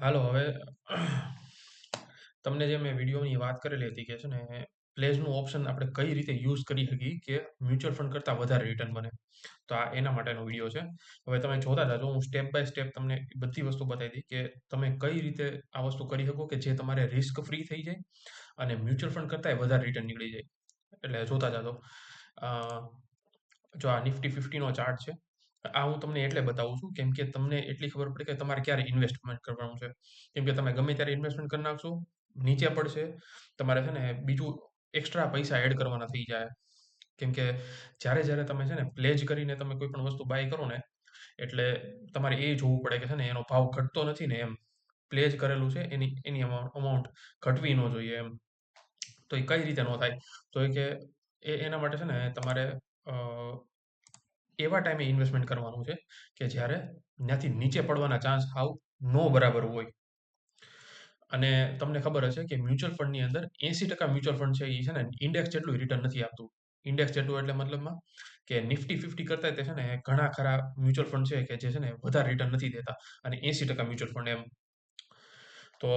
હાલો, હવે તમને જે મેં વિડીયોની વાત કરેલી હતી કે છે ને પ્લેઝનું ઓપ્શન આપણે કઈ રીતે યુઝ કરી શકીએ કે મ્યુચ્યુઅલ ફંડ કરતાં વધારે રિટર્ન બને. તો આ એના માટેનો વીડિયો છે. હવે તમે જોતા જાજો હું સ્ટેપ બાય સ્ટેપ તમને બધી વસ્તુ બતાવી દઈ કે તમે કઈ રીતે આ વસ્તુ કરી શકો કે જે તમારે રિસ્ક ફ્રી થઈ જાય અને મ્યુચ્યુઅલ ફંડ કરતાંય વધારે રિટર્ન નીકળી જાય. એટલે જોતા જાજો જો આ નિફ્ટી ફિફ્ટીનો ચાર્ટ છે આ હું તમને એટલે બતાવું છું કેમ કે તમને એટલી ખબર પડે કે તમારે ક્યારે ઇન્વેસ્ટમેન્ટ કરવાનું છે. કેમ કે તમે ગમે ત્યારે ઇન્વેસ્ટમેન્ટ કરી નાખશો નીચે પડશે તમારે છે ને બીજું એક્સ્ટ્રા પૈસા એડ કરવાના થઈ જાય. કેમ કે જ્યારે જ્યારે તમે છે ને પ્લેજ કરીને તમે કોઈ પણ વસ્તુ બાય કરો ને એટલે તમારે એ જોવું પડે કે છે ને એનો ભાવ ઘટતો નથી ને એમ. પ્લેજ કરેલું છે એની એની અમાઉન્ટ ઘટવી ન જોઈએ એમ. તો એ કઈ રીતે ન થાય? તો એ કે એ એના માટે છે ને તમારે એવા ટાઈમે ઇન્વેસ્ટમેન્ટ કરવાનું છે કે જ્યારે ત્યાંથી નીચે પડવાના ચાન્સ હાવ નો બરાબર હોય. અને તમને ખબર હશે કે મ્યુચ્યુઅલ ફંડની અંદર એસી ટકા મ્યુચ્યુઅલ ફંડ છે એ છે ને ઇન્ડેક્સ જેટલું રિટર્ન નથી આપતું. ઇન્ડેક્સ જેટલું એટલે મતલબમાં કે નિફ્ટી ફિફ્ટી કરતા તે છે ને ઘણા ખરા મ્યુચ્યુઅલ ફંડ છે કે જે છે ને વધારે રિટર્ન નથી દેતા અને એસી ટકા મ્યુચ્યુઅલ ફંડ એમ. તો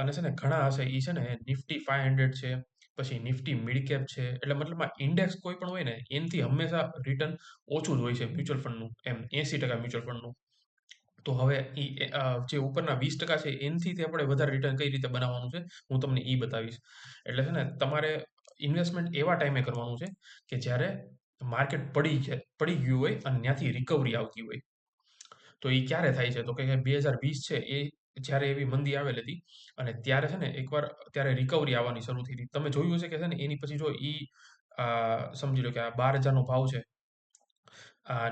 અને છે ને ઘણા હશે એ છે ને નિફ્ટી ફાઈવ હંડ્રેડ છે. પછી નિફ્ટી મિડ કેપ છે. એટલે મતલબમાં ઇન્ડેક્સ કોઈ પણ હોય ને, એનાથી હંમેશા રિટર્ન ઓછું જ હોય છે મ્યુચ્યુઅલ ફંડનું એમ એસી ટકા મ્યુચ્યુઅલ ફંડનું તો હવે એ જે ઉપરના વીસ ટકા છે, એનથી આપણે વધારે રિટર્ન કઈ રીતે બનાવવાનું છે, હું તમને એ બતાવીશ. એટલે છે ને, તમારે ઇન્વેસ્ટમેન્ટ એવા ટાઈમે કરવાનું છે કે જ્યારે માર્કેટ પડી પડી ગયું હોય અને ત્યાંથી રિકવરી આવતી હોય. તો એ ક્યારે થાય છે? તો કે બે હજાર વીસ છે, એ જ્યારે એવી મંદી આવેલી હતી અને ત્યારે છે ને એકવાર ત્યારે રિકવરી આવવાની શરૂ થઈ હતી. તમે જોયું હશે કે છે ને એની પછી જો એ સમજી લો કે આ બાર હજારનો ભાવ છે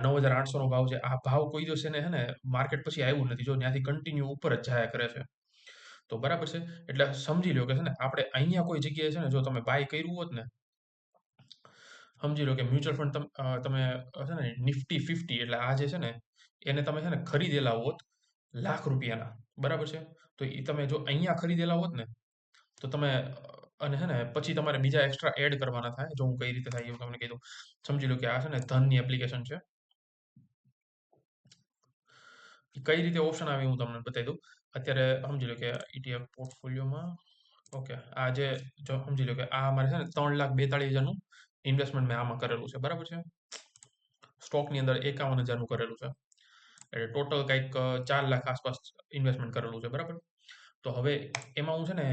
નવ હજાર આઠસોનો ભાવ છે, આ ભાવ કોઈ દિવસ એને છે ને માર્કેટ પછી આવ્યું નથી. જો ત્યાંથી કન્ટિન્યુ ઉપર જ જાયા કરે છે. તો બરાબર છે? એટલે સમજી લો કે છે ને આપણે અહીંયા કોઈ જગ્યાએ છે ને જો તમે બાય કર્યું હોત ને, સમજી લો કે મ્યુચ્યુઅલ ફંડ તમે છે ને નિફ્ટી ફિફ્ટી એટલે આ જે છે ને એને તમે છે ને ખરીદેલા હોત લાખ રૂપિયાના, બરાબર છે? તો એ તમે જો અહીંયા ખરીદેલા હોત ને, તો તમે, અને છે ને, પછી તમારે બીજા એક્સ્ટ્રા એડ કરવાના થાય, જો હું કઈ રીતે થાય એવું તમને કીધું સમજી લો કે આ છે ને ધનની એપ્લિકેશન છે. કઈ રીતે ઓપ્શન આવે હું તમને બતાવી દઉં. અત્યારે સમજી લો કે ઈટીએફ પોર્ટફોલિયોમાં ઓકે, આ જે, જો સમજી લો કે આ અમારે છે ને ત્રણ લાખ બેતાળીસ હજારનું ઇન્વેસ્ટમેન્ટ મેં આમાં કરેલું છે, બરાબર છે? સ્ટોકની અંદર એકાવન હજારનું કરેલું છે. એટલે ટોટલ કંઈક ચાર લાખ આસપાસ ઇન્વેસ્ટમેન્ટ કરેલું છે, બરાબર? તો હવે એમાં હું છે ને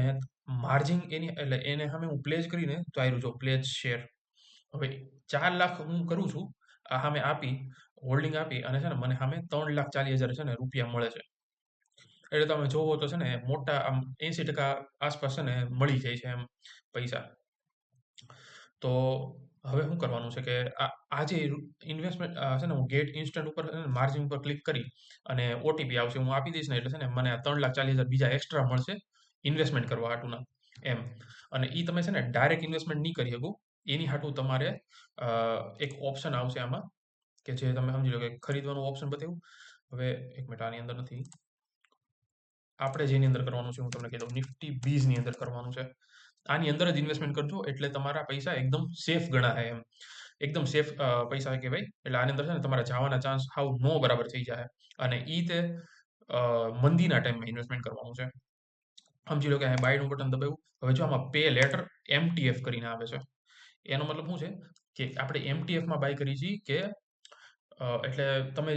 માર્જિન એની, એટલે એને સામે હું પ્લેજ કરીને તો આવ્યું છું પ્લેજ શેર હવે ચાર લાખ હું કરું છું, આ સામે આપી હોલ્ડિંગ આપી અને છે ને, મને સામે ત્રણ લાખ ચાલીસ હજાર છે ને, રૂપિયા મળે છે. એટલે તમે જોવો તો છે ને, મોટા આમ એસી ટકા આસપાસ છે ને, મળી જાય છે એમ પૈસા. તો હવે શું કરવાનું છે કે આ જે ઇન્વેસ્ટમેન્ટ છે ને હું ગેટ ઇન્સ્ટન્ટ ઉપર માર્જિન ઉપર ક્લિક કરી અને ઓટીપી આવશે, હું આપી દઈશ ને એટલે છે ને મને ત્રણ લાખ ચાલીસ હજાર બીજા એક્સ્ટ્રા મળશે ઇન્વેસ્ટમેન્ટ કરવા હાટુના, એમ. અને એ તમે છે ને ડાયરેક્ટ ઇન્વેસ્ટમેન્ટ નહીં કરી શકો, એની હાટું તમારે એક ઓપ્શન આવશે આમાં કે જે તમે સમજી લો કે ખરીદવાનું ઓપ્શન બતાવ્યું. હવે એક મિનિટ આની અંદર નથી. આપણે જેની અંદર કરવાનું છે હું તમને કહી દઉં, નિફ્ટી બીજની અંદર કરવાનું છે. આની અંદર જ ઇન્વેસ્ટમેન્ટ કરજો, એટલે તમારા પૈસા એકદમ સેફ ગણાય એમ. એકદમ સેફ પૈસા કહેવાય એટલે આની અંદર છે ને તમારે જવાના ચાન્સ હાઉ નો બરાબર થઈ જાય. અને એ તે મંદીના ટાઈમમાં ઇન્વેસ્ટમેન્ટ કરવાનું છે. સમજી લો કે અહીંયા બાયનું બટન દબાવ્યું, હવે જો આમાં પે લેટર એમટીએફ કરીને આવે છે. એનો મતલબ શું છે? કે આપણે એમટીએફમાં બાય કરી છીએ કે એટલે તમે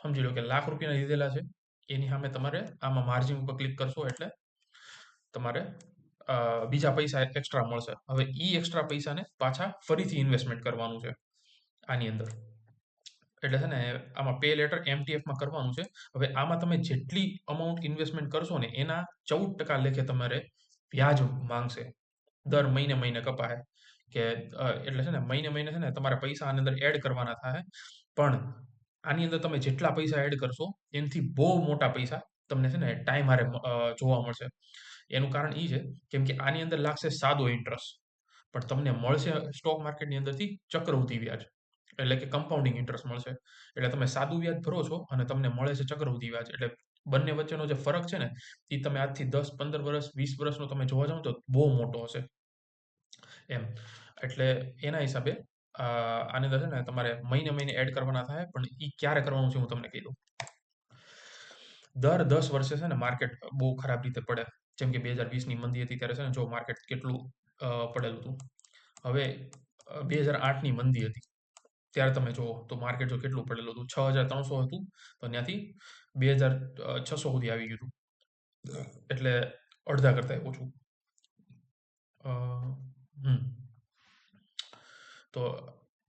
સમજી લો કે લાખ રૂપિયાના લીધેલા છે, એની સામે તમારે આમાં માર્જિન ઉપર ક્લિક કરશો એટલે તમારે બીજા પૈસા એક્સ્ટ્રા મળશે. હવે ઈ એક્સ્ટ્રા પૈસાને પાછા ફરીથી ઇન્વેસ્ટમેન્ટ કરવાનું છે આની અંદર. એટલે છે ને, આમાં પે લેટર એમટીએફમાં કરવાનું છે. હવે આમાં તમે જેટલી અમાઉન્ટ ઇન્વેસ્ટમેન્ટ કરશો ને, એના ચૌદ ટકા લેખે તમારે વ્યાજ માંગશે. દર મહિને મહિને કપાય કે એટલે છે ને, મહિને મહિને છે ને, તમારે પૈસા આની અંદર એડ કરવાના થાય પણ આની અંદર તમે જેટલા પૈસા એડ કરશો, એનાથી બહુ મોટા પૈસા તમને છે ને ટાઈમ હારે જોવા મળશે. એનું કારણ એ છે, કેમ કે આની અંદર લાગશે સાદો ઇન્ટરેસ્ટ પણ તમને મળશે સ્ટોક માર્કેટની અંદરથી ચક્રવૃદ્ધિ વ્યાજ. એટલે કે કમ્પાઉન્ડિંગ ઇન્ટરેસ્ટ મળશે. એટલે તમે સાદું વ્યાજ ભરો છો અને તમને મળે છે ચક્રવૃદ્ધિ વ્યાજ. એટલે બંને વચ્ચેનો જે ફરક છે ને એ તમે આજથી દસ, પંદર વર્ષ, વીસ વર્ષનો તમે જોવા જાઓ તો બહુ મોટો હશે. એમ. એટલે એના હિસાબે આની અંદર છે ને તમારે મહિને મહિને એડ કરવાના થાય, પણ એ ક્યારે કરવાનું છે હું તમને કહી દઉં. દર દસ વર્ષે છે ને માર્કેટ બહુ ખરાબ રીતે પડે. જેમ કે બે હજાર વીસની મંદી હતી ત્યારે છે ને જો માર્કેટ કેટલું પડેલું હતું. હવે બે હજાર આઠની મંદી હતી. ત્યારે તમે જુઓ તો માર્કેટ જો કેટલું પડેલું હતું? છ હજાર ત્રણસો હતું. તો ત્યાંથી બે હજાર છસો સુધી આવી ગયું હતું. એટલે અડધા કરતા ઓછું. હમ. તો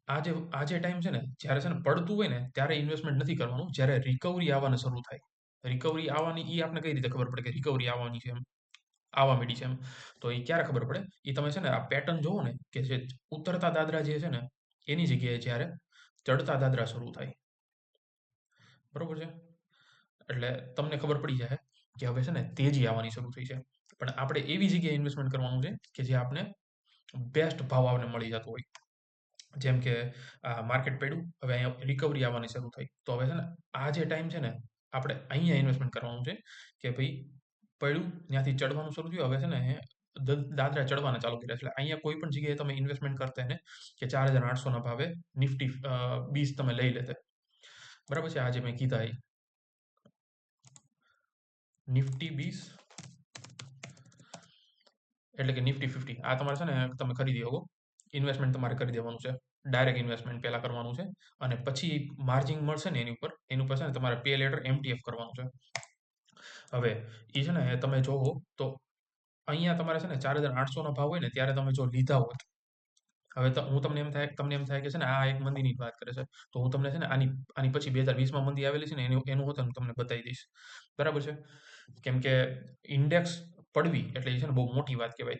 આજે આજે ટાઈમ છે ને, જ્યારે છે ને પડતું હોય ને, ત્યારે ઇન્વેસ્ટમેન્ટ નથી કરવાનું. જ્યારે રિકવરી આવવાનું શરૂ થાય. રિકવરી આવવાની એ આપણે કઈ રીતે ખબર પડે કે રિકવરી આવવાની છે એમ? આવવા માંડી છે એમ? તો એ ક્યારે ખબર પડે? એ તમે છે ને આ પેટર્ન જોવો ને કે જે ઉતરતા દાદરા જે છે ને, એની જગ્યાએ જ્યારે ચડતા દાદરા શરૂ થાય. બરોબર છે? એટલે તમને ખબર પડી જાય કે હવે છે ને તેજી આવવાની શરૂ થઈ છે. પણ આપણે એવી જગ્યાએ ઇન્વેસ્ટમેન્ટ કરવાનું છે કે જે આપણે બેસ્ટ ભાવ આપણને મળી જતો હોય. જેમ કે માર્કેટ પડ્યું, હવે અહીંયા રિકવરી આવવાની શરૂ થઈ. તો હવે છે ને આ જે ટાઈમ છે ને આપણે અહીંયા ઇન્વેસ્ટમેન્ટ કરવાનું છે કે ભાઈ પડ્યું, ત્યાંથી ચડવાનું શરૂ થયું. હવે છે ને દાદરા ચડવાના ચાલુ કર્યા એટલે અહીંયા કોઈ પણ જગ્યાએ તમે ઇન્વેસ્ટમેન્ટ કરતા ને કે ચાર હજાર આઠસોના ભાવે નિફ્ટી બીસ તમે લઈ લેતે. બરાબર છે? આજે મેં કીધા એ. નિફ્ટી બીસ એટલે કે નિફ્ટી, ફિફ્ટી. આ તમારે છે ને તમે ખરીદી શકો. ઇન્વેસ્ટમેન્ટ તમારે કરી દેવાનું છે. ડાયરેક્ટ ઇન્વેસ્ટમેન્ટ પહેલાં કરવાનું છે અને પછી માર્જિન મળશે ને એની ઉપર એની ઉપર છે ને તમારે પે લેટર એમટીએફ કરવાનું છે. હવે એ છે ને તમે જોવો તો અહીંયા તમારે છે ને ચાર હજાર આઠસોનો ભાવ હોય ને ત્યારે તમે જો લીધા હોત. હવે તો હું તમને એમ થાય, તમને એમ થાય કે છે ને આ એક મંદીની વાત કરે છે. તો હું તમને છે ને આની આની પછી બે હજાર વીસમાં મંદી આવેલી છે ને એનું એનું હું તમને બતાવી દઈશ. બરાબર છે? કેમ કે ઇન્ડેક્સ પડવી એટલે એ છે ને બહુ મોટી વાત કહેવાય.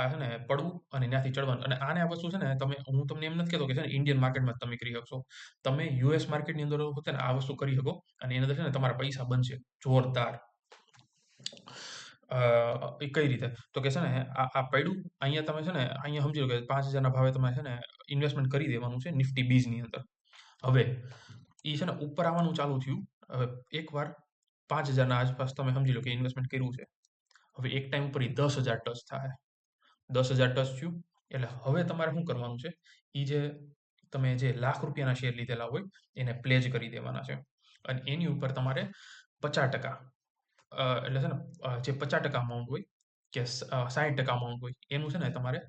આ છે ને પડવું અને ત્યાંથી ચડવાનું. અને આને આ વસ્તુ છે ને તમે, હું તમને એમ નથી કહેતો કે છે ને ઇન્ડિયન માર્કેટમાં તમે કરી શકશો. તમે યુએસ માર્કેટની અંદર હોતે ને આ વસ્તુ કરી શકો અને એની અંદર છે ને તમારા પૈસા બનશે. જોરદાર. કઈ રીતે? તો કે છે ને આ પડ્યું, અહીંયા તમે છે ને, અહીંયા સમજી લો કે પાંચ હજારના ભાવે તમે છે ને ઇન્વેસ્ટમેન્ટ કરી દેવાનું છે નિફ્ટી બીજની અંદર. હવે, એ છે ને ઉપર આવવાનું ચાલુ થયું. હવે એકવાર પાંચ હજારના આસપાસ તમે સમજી લો કે ઇન્વેસ્ટમેન્ટ કર્યું છે. હવે એક ટાઈમ ઉપર એ દસ હજાર ટચ થાય. દસ હજાર ટચ થયું. એટલે હવે તમારે શું કરવાનું છે? એ જે તમે જે લાખ રૂપિયાના શેર લીધેલા હોય, એને પ્લેજ કરી દેવાના છે. અને એની ઉપર તમારે પચાસ ટકા એટલે છે ને જે પચાસ ટકા અમાઉન્ટ હોય કે સાઠ ટકા અમાઉન્ટ હોય, એનું છે ને તમારે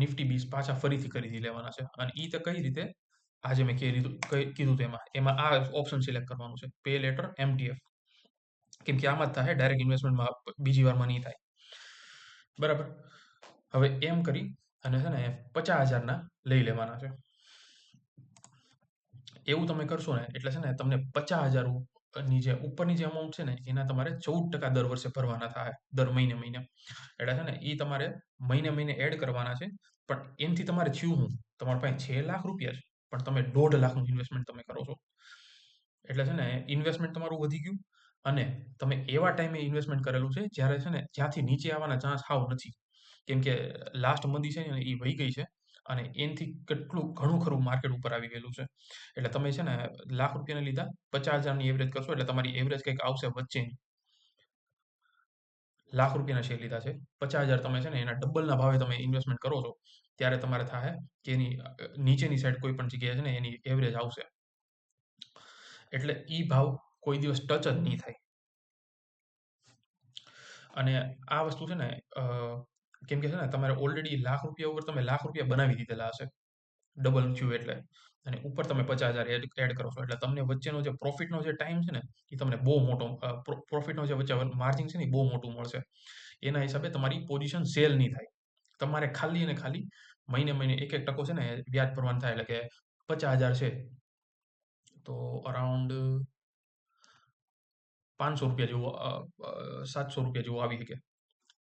નિફ્ટી બીસ પાછા ફરીથી ખરીદી લેવાના છે. અને એ તો કઈ રીતે આજે મેં કીધું કીધું એમાં એમાં આ ઓપ્શન સિલેક્ટ કરવાનું છે. પે લેટર એમટીએફ કેમ કે આમાં જ થાય ડાયરેક્ટ ઇન્વેસ્ટમેન્ટમાં બીજી વારમાં નહીં થાય. બરાબર? હવે એમ કરી અને છે ને પચાસ હજારના લઈ લેવાના છે. એવું તમે કરશો ને એટલે છે ને તમને પચાસ હજારની જે ઉપરની જે અમાઉન્ટ છે ને એના તમારે ચૌદ ટકા દર વર્ષે ભરવાના થાય, દર મહિને મહિને. એટલે છે ને એ તમારે મહિને મહિને એડ કરવાના છે, પણ એનાથી તમારે થયું હું? તમારા પાસે છ લાખ રૂપિયા છે, પણ તમે દોઢ લાખનું ઇન્વેસ્ટમેન્ટ તમે કરો છો. એટલે છે ને ઇન્વેસ્ટમેન્ટ તમારું વધી ગયું અને તમે એવા ટાઈમે ઇન્વેસ્ટમેન્ટ કરેલું છે, જ્યારે છે ને જ્યાંથી નીચે આવવાના ચાન્સ હાવ નથી. કેમ કે લાસ્ટ મંદી છે ને એ વહી ગઈ છે અને એનથી કેટલું ઘણું ખરું માર્કેટ ઉપર આવી ગયેલું છે. એટલે તમે છે ને લાખ રૂપિયાના લીધા, પચાસ હજારની એવરેજ કરશો, એટલે તમારી એવરેજ કંઈક આવશે વચ્ચે. લાખ રૂપિયાના શેર લીધા છે, પચાસ હજાર તમે છે ને એના ડબલના ભાવે તમે ઇન્વેસ્ટમેન્ટ કરો છો, ત્યારે તમારે થાય કે એની નીચેની સાઈડ કોઈ પણ જગ્યાએ છે ને એની એવરેજ આવશે. એટલે ઈ ભાવ કોઈ દિવસ ટચ જ નહીં થાય. અને આ વસ્તુ છે ને કેમ કે છે ને, તમારે ઓલરેડી લાખ રૂપિયા ઉપર તમે લાખ રૂપિયા બનાવી દીધેલા હશે. ડબલ થયું એટલે. અને ઉપર તમે પચાસ હજાર એડ એડ કરો છો. એટલે તમને વચ્ચેનો જે પ્રોફિટનો જે ટાઈમ છે ને, એ તમને બહુ મોટો પ્રોફિટનો જે વચ્ચે માર્જિન છે ને, એ બહુ મોટું મળશે. એના હિસાબે તમારી પોઝિશન સેલ નહીં થાય. તમારે ખાલી અને ખાલી મહિને મહિને એક એક ટકો છે ને, વ્યાજ ભરવાનું થાય. એટલે કે પચાસ હજાર છે. તો અરાઉન્ડ પાંચસો રૂપિયા જેવું સાતસો રૂપિયા જેવું આવી શકે.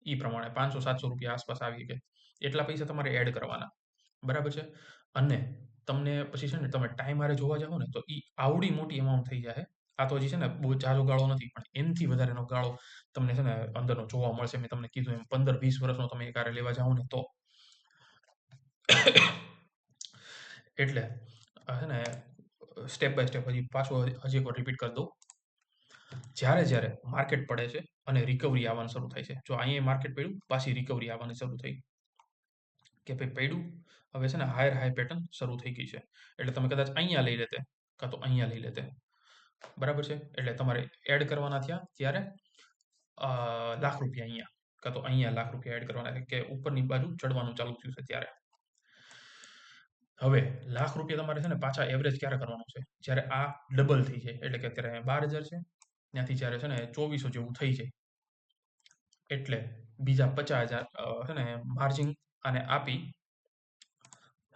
એ પ્રમાણે પાંચસો, સાતસો રૂપિયા આસપાસ આવી શકે. એટલા પૈસા તમારે એડ કરવાના. બરાબર છે? અને તમને પછી છે ને, તમે ટાઈમ હારે જોવા જાઓ ને, તો એ આવડી મોટી અમાઉન્ટ થઈ જાય આ તો હજી છે ને, બહુ જાજો ગાળો નથી, પણ એનથી વધારેનો ગાળો તમને છે ને, અંદરનો જોવા મળશે. મેં તમને કીધું એમ, પંદર, વીસ વર્ષનો તમે કારે લેવા જાઓ ને, તો. એટલે છે ને સ્ટેપ બાય સ્ટેપ હજી પાછું હજી એકવાર રિપીટ કરી દઉં. જ્યારે જ્યારે માર્કેટ પડે છે અને રિકવરી આવવાનું શરૂ થાય છે. જો અહીંયા માર્કેટ પડ્યું, પાછી રિકવરી આવવાની શરૂ થઈ. કે ભાઈ પડ્યું, હવે છે ને હાયર હાઈ પેટર્ન શરૂ થઈ ગઈ છે. એટલે તમે કદાચ અહીંયા લઈ લેતે, કાં તો અહીંયા લઈ લેતે. બરાબર છે? એટલે તમારે એડ કરવાના થયા ત્યારે લાખ રૂપિયા અહીંયા, કાં તો અહીંયા લાખ રૂપિયા એડ કરવાના કે ઉપરની બાજુ ચડવાનું ચાલુ થયું છે ત્યારે. હવે લાખ રૂપિયા તમારે છે ને પાછા એવરેજ ક્યારે કરવાનું છે? જ્યારે આ ડબલ થઈ જાય. એટલે કે અત્યારે બાર હજાર છે ત્યાંથી જ્યારે છે ને ચોવીસો જેવું થઈ જાય, એટલે બીજા પચાસ હજાર છે ને માર્જિન આને આપી,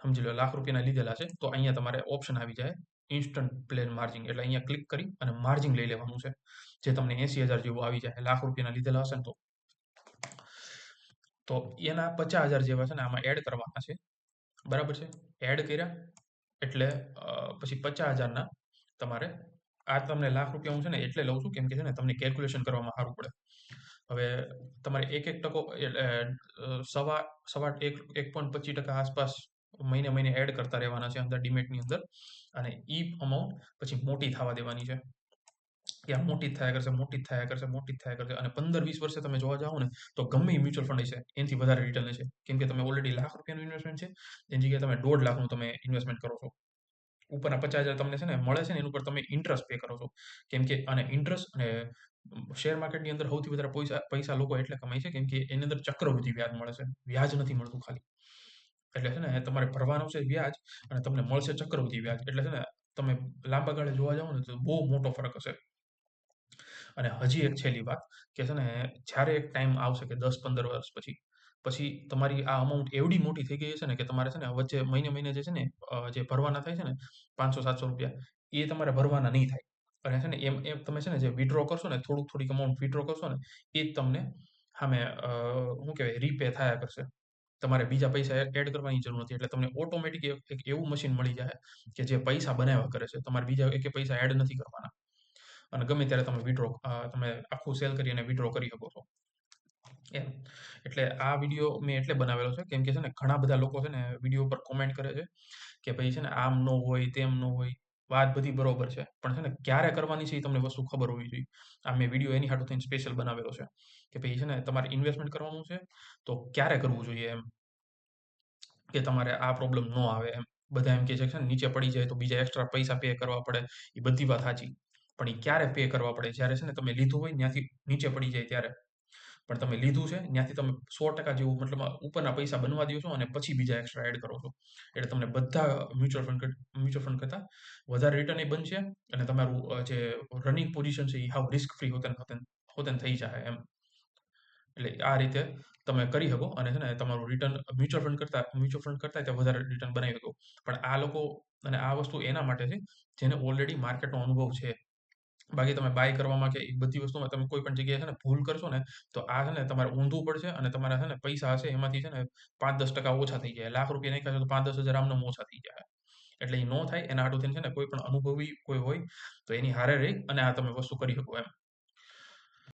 સમજી લો, લાખ રૂપિયાના લીધેલા છે, તો અહીંયા તમારે ઓપ્શન આવી જાય ઇન્સ્ટન્ટ પ્લેન માર્જિન એટલે અહીંયા ક્લિક કરી અને માર્જિન લઈ લેવાનું છે. જે તમને એસી હજાર જેવું આવી જાય, લાખ રૂપિયાના લીધેલા હશે ને તો. તો એના પચાસ હજાર જેવા છે ને આમાં એડ કરવાના છે. બરાબર છે? એડ કર્યા, એટલે પછી પચાસ હજારના તમારે આ તમને લાખ રૂપિયા હું છે ને એટલે લઉં છું કેમ કે છે ને તમને કેલ્ક્યુલેશન કરવામાં સારું પડે. હવે તમારે એક એક ટકો સવા સવા એક એક પોઈન્ટ પચીસ ટકા આસપાસ મહિને મહિને એડ કરતા રહેવાના છે અંદર ડિમેટની અંદર. અને ઈ અમાઉન્ટ પછી મોટી થવા દેવાની છે. કે આ મોટી થયા કરશે, મોટી થયા કરશે, મોટી થયા કરશે. અને પંદર વીસ વર્ષે તમે જોવા જાઓ ને તો ગમે મ્યુચ્યુઅલ ફંડ છે એનાથી વધારે રિટર્ન છે કેમ કે તમે ઓલરેડી લાખ રૂપિયાનું ઇન્વેસ્ટમેન્ટ છે, એની જગ્યાએ તમે દોઢ લાખનું તમે ઇન્વેસ્ટમેન્ટ કરો છો. ઉપરના પચાસ હજાર તમને છે ને મળે છે ને, એનું પર તમે ઇન્ટરેસ્ટ પે કરો છો. કેમ કે અને ઇન્ટરેસ્ટ અને શેર માર્કેટની અંદર સૌથી વધારે પૈસા પૈસા લોકો એટલે કમાય છે, કેમ કે એની અંદર ચક્રવૃદ્ધિ વ્યાજ મળે છે. વ્યાજ નથી મળતું ખાલી. એટલે છે ને, તમારે ભરવાનું છે વ્યાજ અને તમને મળશે ચક્રવૃદ્ધિ વ્યાજ. એટલે છે ને, તમે લાંબા ગાળે જોવા જાઓ ને, તો બહુ મોટો ફરક હશે. અને હજી એક છેલ્લી વાત કે છે ને, જ્યારે એક ટાઈમ આવશે કે દસ પંદર વર્ષ પછી પછી તમારી આ અમાઉન્ટ એવડી મોટી થઈ ગઈ છે ને કે તમારે છે ને વચ્ચે મહિને મહિને જે છે ને જે ભરવાના થાય છે ને પાંચસો સાતસો રૂપિયા, એ તમારે ભરવાના નહીં થાય. અને છે ને એમ એમ તમે છે ને જે વિડ્રો કરશો ને, થોડુંક થોડીક અમાઉન્ટ વિડ્રો કરશો ને, એ જ તમને સામે શું કહેવાય રીપે થયા કરશે. તમારે બીજા પૈસા એડ કરવાની જરૂર નથી. એટલે તમને ઓટોમેટિક એક એવું મશીન મળી જાય કે જે પૈસા બનાવ્યા કરે છે. તમારે બીજા એક પૈસા એડ નથી કરવાના. અને ગમે ત્યારે તમે વિડ્રો તમે આખું સેલ કરી અને વિડ્રો કરી શકો છો. એમ. એટલે આ વીડિયો મેં એટલે બનાવેલો છે. કેમ કે છે ને, ઘણા બધા લોકો છે ને વીડિયો પર કોમેન્ટ કરે છે કે ભાઈ છે ને, આમ ન હોય, તેમ ન હોય. વાત બધી બરોબર છે. પણ છે ને, ક્યારે કરવાની છે એ તમને વસ્તુ ખબર હોવી જોઈએ. આ મેં વીડિયો એની હાટું થઈને સ્પેશિયલ બનાવેલો છે. કે ભાઈ છે ને, તમારે ઇન્વેસ્ટમેન્ટ કરવાનું છે તો ક્યારે કરવું જોઈએ એમ? કે તમારે આ પ્રોબ્લેમ ન આવે એમ. બધા એમ કે છે ને, નીચે પડી જાય તો બીજા એક્સ્ટ્રા પૈસા પે કરવા પડે. એ બધી વાત સાચી. પણ એ ક્યારે પે કરવા પડે? જ્યારે છે ને, તમે લીધું હોય ત્યાંથી નીચે પડી જાય ત્યારે. પણ તમે લીધું છે, ત્યાંથી તમે સો ટકા જેવું મતલબ ઉપરના પૈસા બનવા દો છો અને પછી બીજા એક્સ્ટ્રા એડ કરો છો. એટલે તમને બધા મ્યુચ્યુઅલ ફંડ મ્યુચ્યુઅલ ફંડ કરતાં વધારે રિટર્ન એ બનશે અને તમારું જે રનિંગ પોઝિશન છે એ હાવ રિસ્ક ફ્રી હોતે હોતે થઈ જાય એમ. એટલે આ રીતે તમે કરી શકો અને છે ને તમારું રિટર્ન મ્યુચ્યુઅલ ફંડ કરતા મ્યુચ્યુઅલ ફંડ કરતા ત્યાં વધારે રિટર્ન બનાવી શકો. પણ આ લોકો અને આ વસ્તુ એના માટે છે, જેને ઓલરેડી માર્કેટનો અનુભવ છે. બાકી તમે બાય કરવામાં કે એ બધી વસ્તુમાં તમે કોઈ પણ જગ્યાએ છે ને ભૂલ કરશો ને, તો આ છે ને તમારે ઊંધું પડશે અને તમારા છે ને પૈસા હશે એમાંથી છે ને પાંચ દસ ટકા ઓછા થઈ જાય. લાખ રૂપિયા નહીં તો પાંચ દસ હજાર આમને ઓછા થઈ જાય. એટલે એ ન થાય, એના હાટું થઈને છે ને કોઈ પણ અનુભવી કોઈ હોય, તો એની હારે રહી અને આ તમે વસ્તુ કરી શકો એમ.